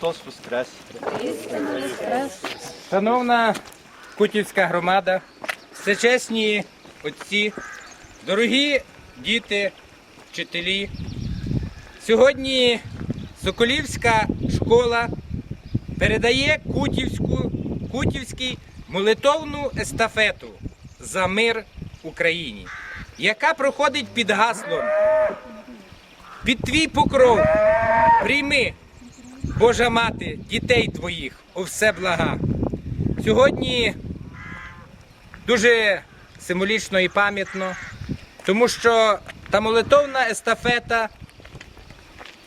Христос Воскрес! Шановна Кутівська громада, всечесні отці, дорогі діти, вчителі. Сьогодні Соколівська школа передає Кутівську, Кутівській молитовну естафету за мир Україні, яка проходить під гаслом під твій покров прийми, Божа мати, дітей твоїх у все блага. Сьогодні дуже символічно і пам'ятно, тому що та молитовна естафета,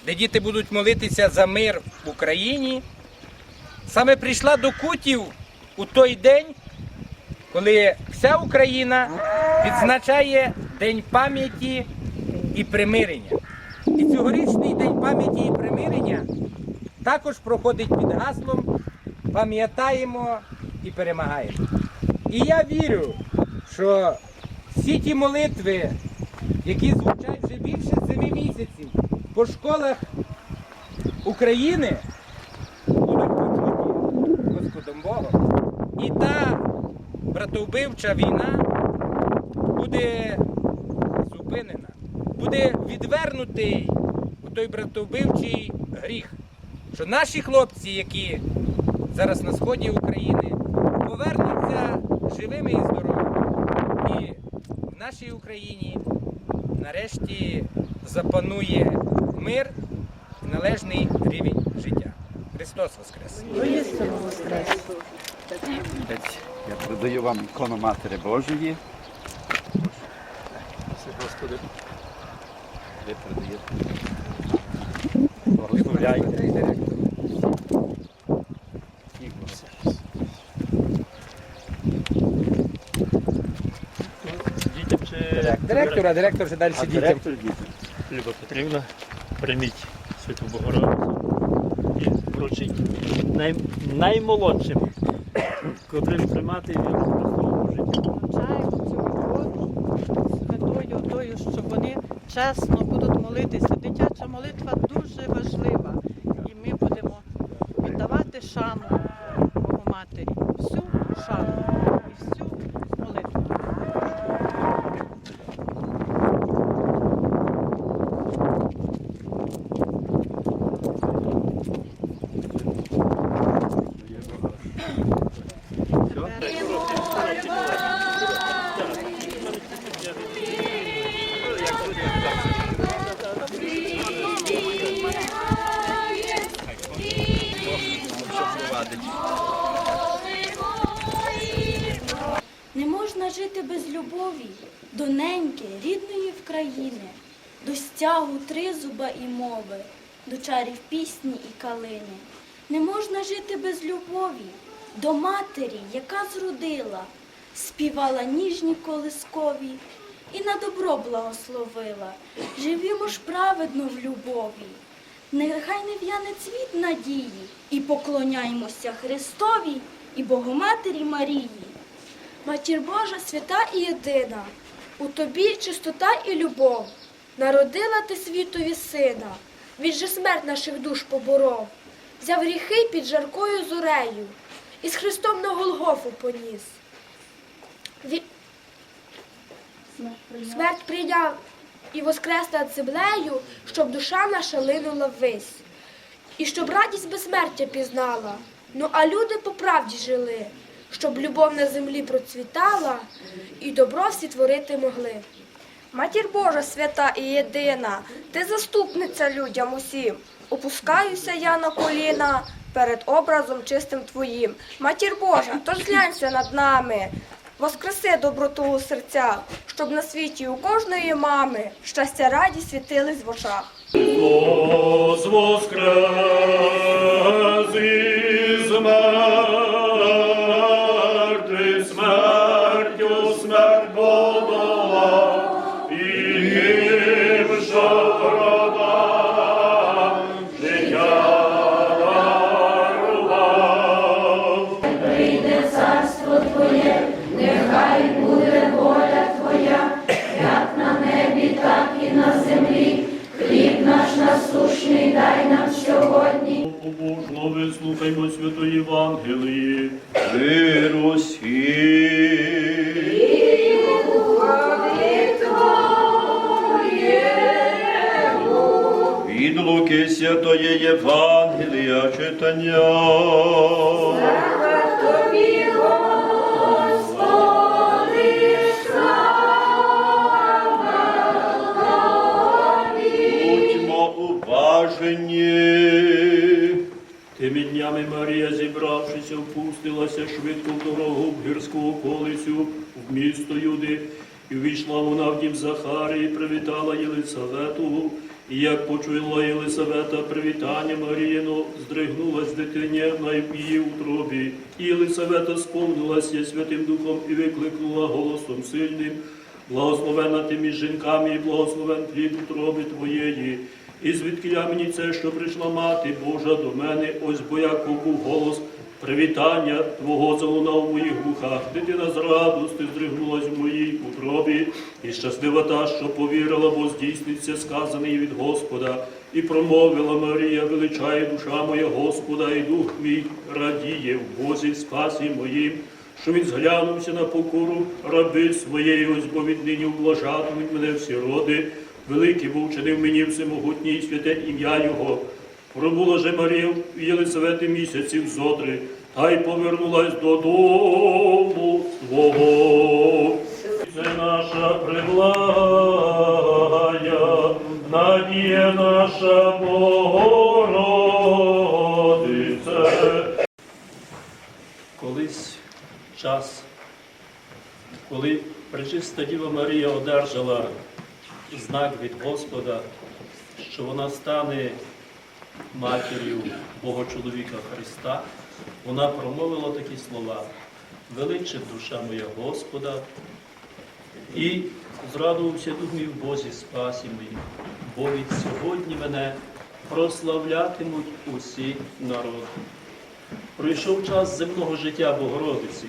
де діти будуть молитися за мир в Україні, саме прийшла до кутів у той день, коли вся Україна відзначає День пам'яті і примирення. І цьогорічний День пам'яті і примирення також проходить під гаслом Пам'ятаємо і перемагаємо. І я вірю, що всі ті молитви, які звучать вже більше семи місяців по школах України, будуть почуті Господом Богом. І та братовбивча війна буде зупинена, буде відвернутий той братовбивчий гріх, що наші хлопці, які зараз на сході України, повернуться живими і здоровими. І в нашій Україні нарешті запанує мир і належний рівень життя. Христос Воскрес! Отець, Я передаю вам ікону Матері Божої. Господи. Ви передаєте. Благословляйте. І Господи. Дітям чи Директор, а директор вже далі А дітям. директор діти. Люба Петрівна, прийміть Святу Богородицю і вручіть най, наймолодшим, котрим приймати і використовувати в житті. навчаємо цю роботу з метою тою, що вони чесно будуть молитися. Дитяча молитва дуже важлива. І ми будемо віддавати шану Богоматері. Всю шану і всю молитву. Не можна жити без любові до неньки, рідної в країни, до стягу тризуба і мови, до чарів пісні і калини. Не можна жити без любові до матері, яка зродила, співала ніжні колискові і на добро благословила. Живімо ж праведно в любові. Нехай не в'яне цвіт надії, і поклоняймося Христові і Богоматері Марії. Матір Божа свята і єдина, у тобі чистота і любов. Народила ти світові сина, він же смерть наших душ поборов, взяв гріхи під жаркою зорею, і з Христом на Голгофу поніс. Ві- Смерть прийняв і воскрес над землею, щоб душа наша линула ввись. І щоб радість безсмертя пізнала, ну а люди по правді жили, щоб любов на землі процвітала і добро всі творити могли. Матір Божа свята і єдина, ти заступниця людям усім. Опускаюся я на коліна перед образом чистим твоїм. Матір Божа, тож глянься над нами, воскреси доброту у серцях, щоб на світі у кожної мами щастя радість світились в очах. Воскрес вислухаймо святої Євангелії. Від Луки Святої Євангелія читання. Будьмо днями Марія, зібравшися, впустилася швидко в дорогу в гірську околицю, в місто Юди, і війшла вона в дім Захарії, привітала Єлисавету. І як почула Єлисавета привітання Маріїно, здригнулась дитиня на її утробі. І Єлисавета сповнилася Святим Духом і викликнула голосом сильним. Благословена ти між жінками, і благословен плід утроби твоєї. І звідкиля мені це, що прийшла мати Божа до мене, ось бо як був голос привітання Твого залунав в моїх вухах. Дитина з радости здригнулась в моїй утробі, і щаслива та, що повірила, бо здійсниться сказаний від Господа. І промовила Марія, величає душа моя Господа, і дух мій радіє в Бозі спасі моїм що він зглянувся на покору раби своєї, ось бо віднині ублажатимуть мене всі роди. Великий був чинив мені всемогутній і святе ім'я Його. Пробула же Марія в Єлисавети місяців зодри, та й повернулась додому свого. Це наша приблагая, надія наша Богородице. Колись час, коли пречиста Діва Марія одержала знак від Господа, що вона стане матір'ю Бога чоловіка Христа, вона промовила такі слова: величе душа моя Господа, і зрадувався дух в Бозі спасі моїм, бо від сьогодні мене прославлятимуть усі народи. Пройшов час земного життя Богородиці,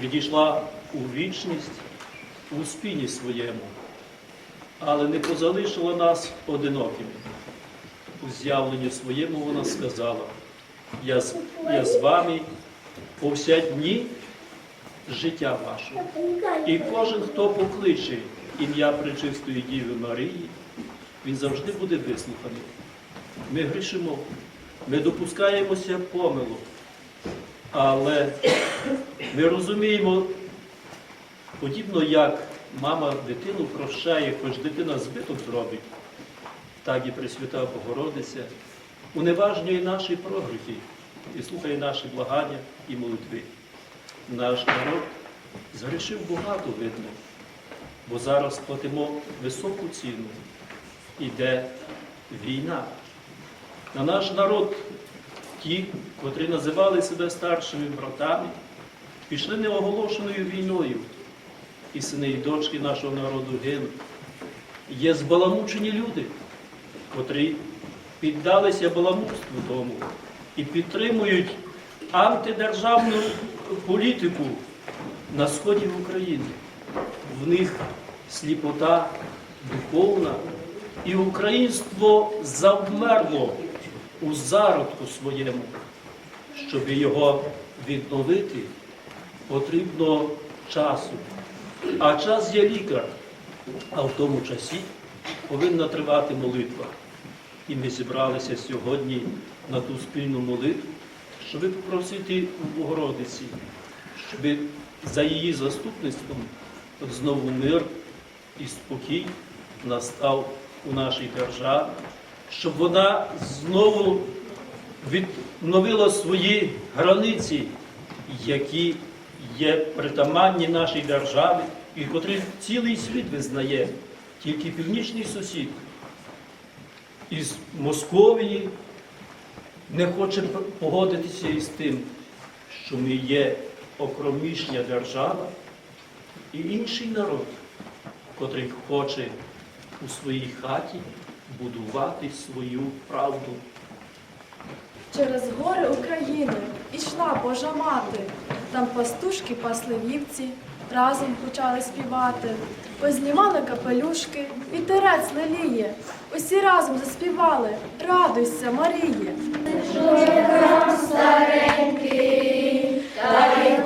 відійшла у вічність у спіні своєму, але не позалишила нас одинокими. У з'явленні своєму вона сказала, я, з- я з вами по вся дні життя вашого. І кожен, хто покличе ім'я Пречистої Діви Марії, він завжди буде вислуханий. Ми грішимо, ми допускаємося помилок, але ми розуміємо, подібно як мама дитину прощає, хоч дитина збиток зробить, так і Пресвята Богородиця уневажнює наші прогріхи і слухає наші благання і молитви. Наш народ згрішив багато видно, бо зараз платимо високу ціну. Іде війна. На наш народ, ті, котрі називали себе старшими братами, пішли неоголошеною війною, і сини і дочки нашого народу гинуть. Є збаламучені люди, котрі піддалися баламутству тому і підтримують антидержавну політику на сході України. В них сліпота духовна, і українство завмерло у зародку своєму. Щоб його відновити, потрібно часу. А час є лікар, а в тому часі повинна тривати молитва. І ми зібралися сьогодні на ту спільну молитву, щоб попросити у Богородиці, щоб за її заступництвом знову мир і спокій настав у нашій державі, щоб вона знову відновила свої границі, які є притаманні нашій державі, і котрі цілий світ визнає, тільки північний сусід із Московії не хоче погодитися із тим, що ми є окромішня держава і інший народ, котрий хоче у своїй хаті будувати свою правду. Через гори України ішла Божа мати, там пастушки пасли вівці, разом почали співати. Познімали капелюшки, вітерець леліє. Усі разом заспівали. Радуйся, Маріє. Марія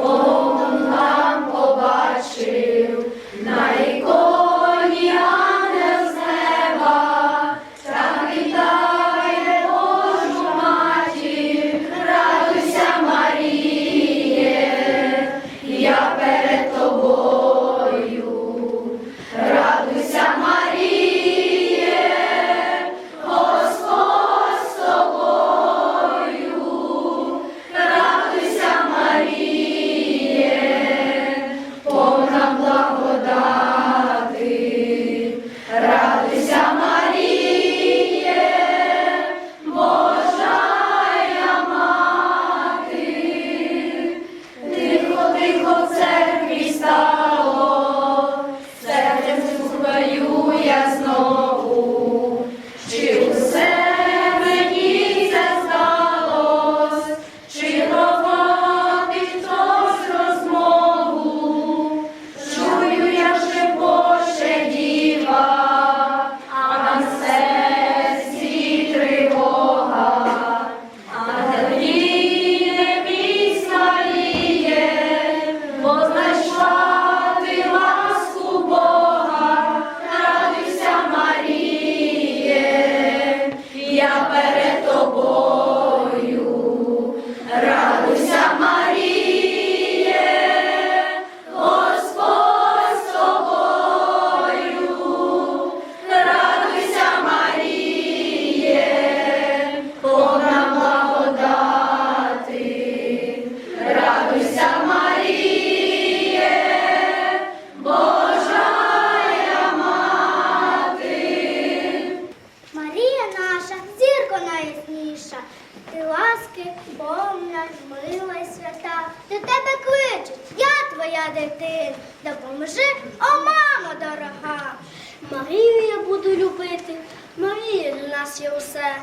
Марія для нас є усе.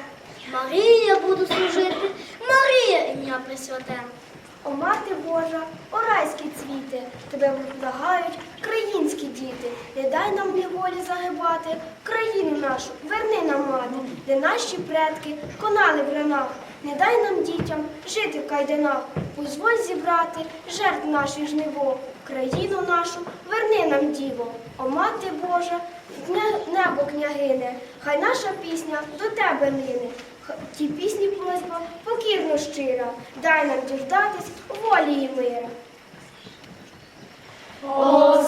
Марії я буду служити, Марія ім'я присвяте. О, мати Божа, о райські цвіти, тебе вимагають країнські діти. Не дай нам неволі загибати, країну нашу, верни нам мати, де наші предки конали в ранах. Не дай нам дітям жити в кайданах, позволь зібрати жертв наших жниво, країну нашу, верни нам діво. О, мати Божа, небо княгине, хай наша пісня до тебе нине. Ті пісні просьба покірно щира, дай нам діждатись волі і мира. О,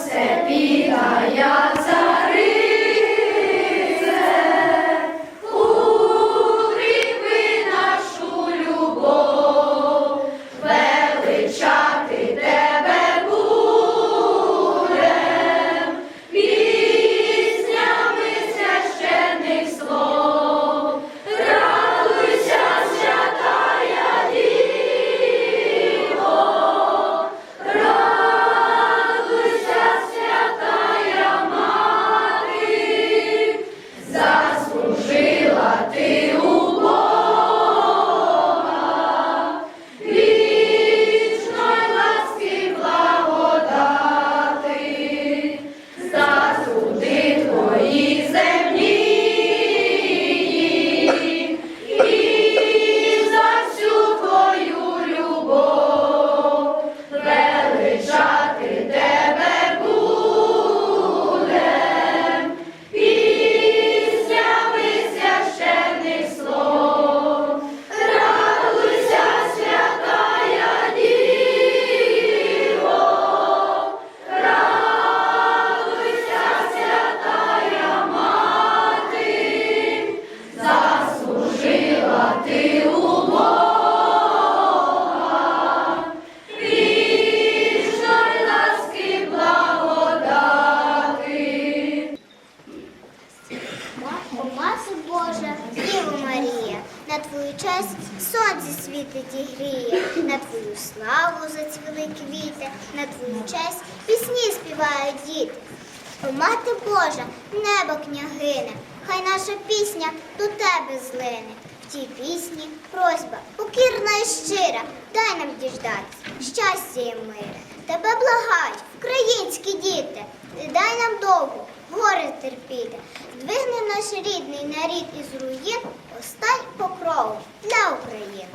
пісня до тебе злине. В тій пісні просьба покірна і щира, дай нам діждатися, щастя і мира. Тебе благають, українські діти, ти дай нам довго горе терпіти. Двигни наш рідний нарід із руїн, остань покровом для України.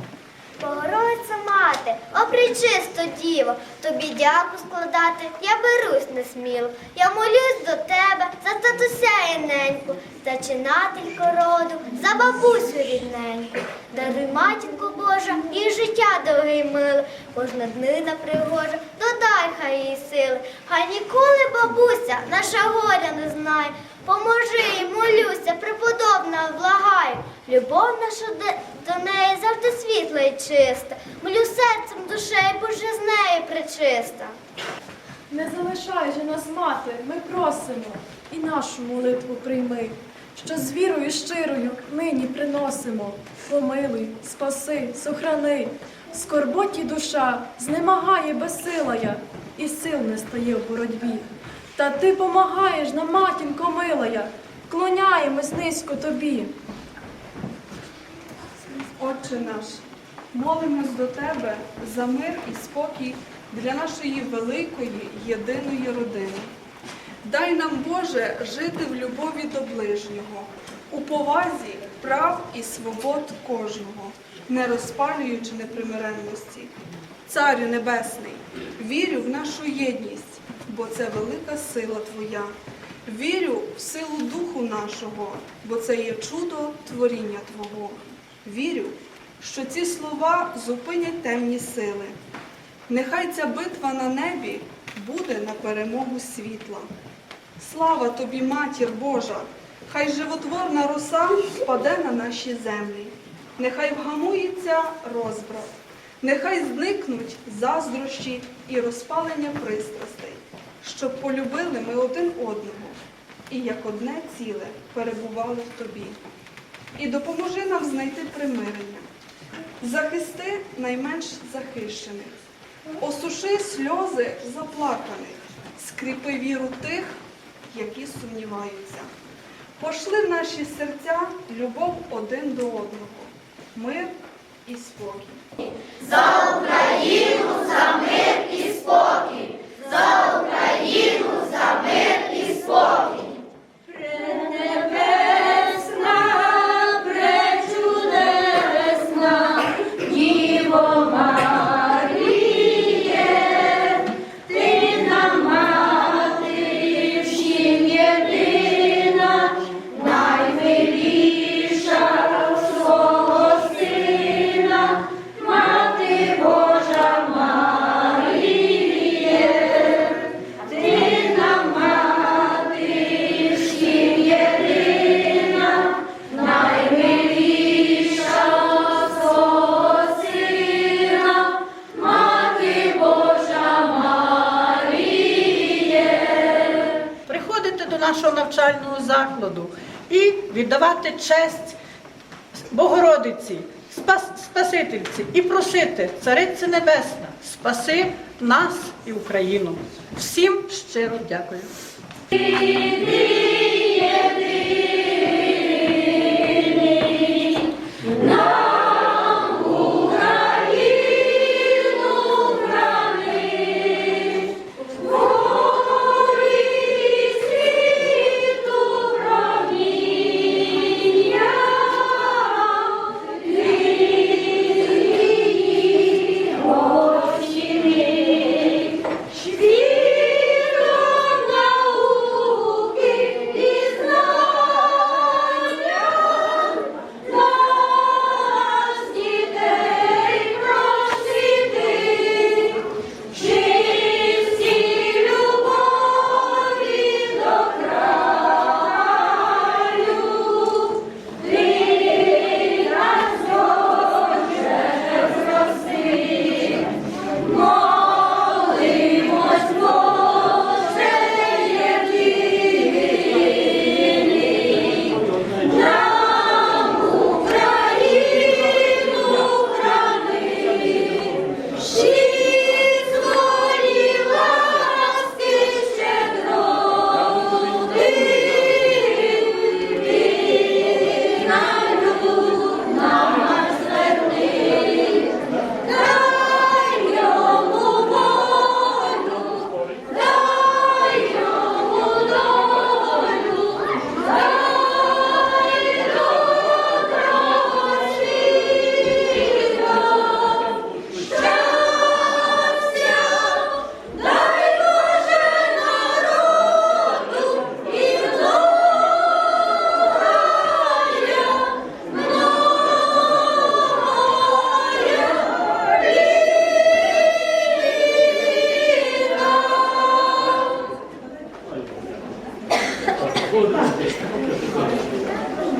Богородиця мати, о пречисто діво, тобі дяку складати я берусь несміло. Я молюсь до тебе за татуся і неньку, за чинательку роду, за бабусю рідненьку. Даруй матінку Божа, і життя довге й миле, кожна днина пригожа, додай хай їй сили. Хай ніколи бабуся наша горя не знає. Поможи їй, молюся, преподобна благаю. Любов наша де- до неї завжди світла і чиста. Молю серцем, душею, Боже з нею причиста. Не залишай же нас, мати, ми просимо, і нашу молитву прийми, що з вірою щирою нині приносимо. Помилуй, спаси, сохрани, скорботі душа знемагає безсилая, і сил не стає в боротьбі. Та ти помагаєш нам, матінко милая, клоняємось низько тобі. Отче наш, молимось до Тебе за мир і спокій для нашої великої єдиної родини. Дай нам, Боже, жити в любові до ближнього, у повазі прав і свобод кожного, не розпалюючи непримиренності. Царю Небесний, вірю в нашу єдність, бо це велика сила Твоя. Вірю в силу Духу нашого, бо це є чудо творіння Твого. Вірю, що ці слова зупинять темні сили. Нехай ця битва на небі буде на перемогу світла. Слава тобі, матір Божа! Хай животворна роса впаде на наші землі. Нехай вгамується розбрат, нехай зникнуть заздрощі і розпалення пристрастей, щоб полюбили ми один одного і як одне ціле перебували в тобі. І допоможи нам знайти примирення. Захисти найменш захищених, осуши сльози заплаканих, скріпи віру тих, які сумніваються. Пошли в наші серця любов один до одного, мир і спокій. приходити закладу і віддавати честь Богородиці, Спас- Спасительці і просити, Цариці Небесна, спаси нас і Україну. Всім щиро дякую.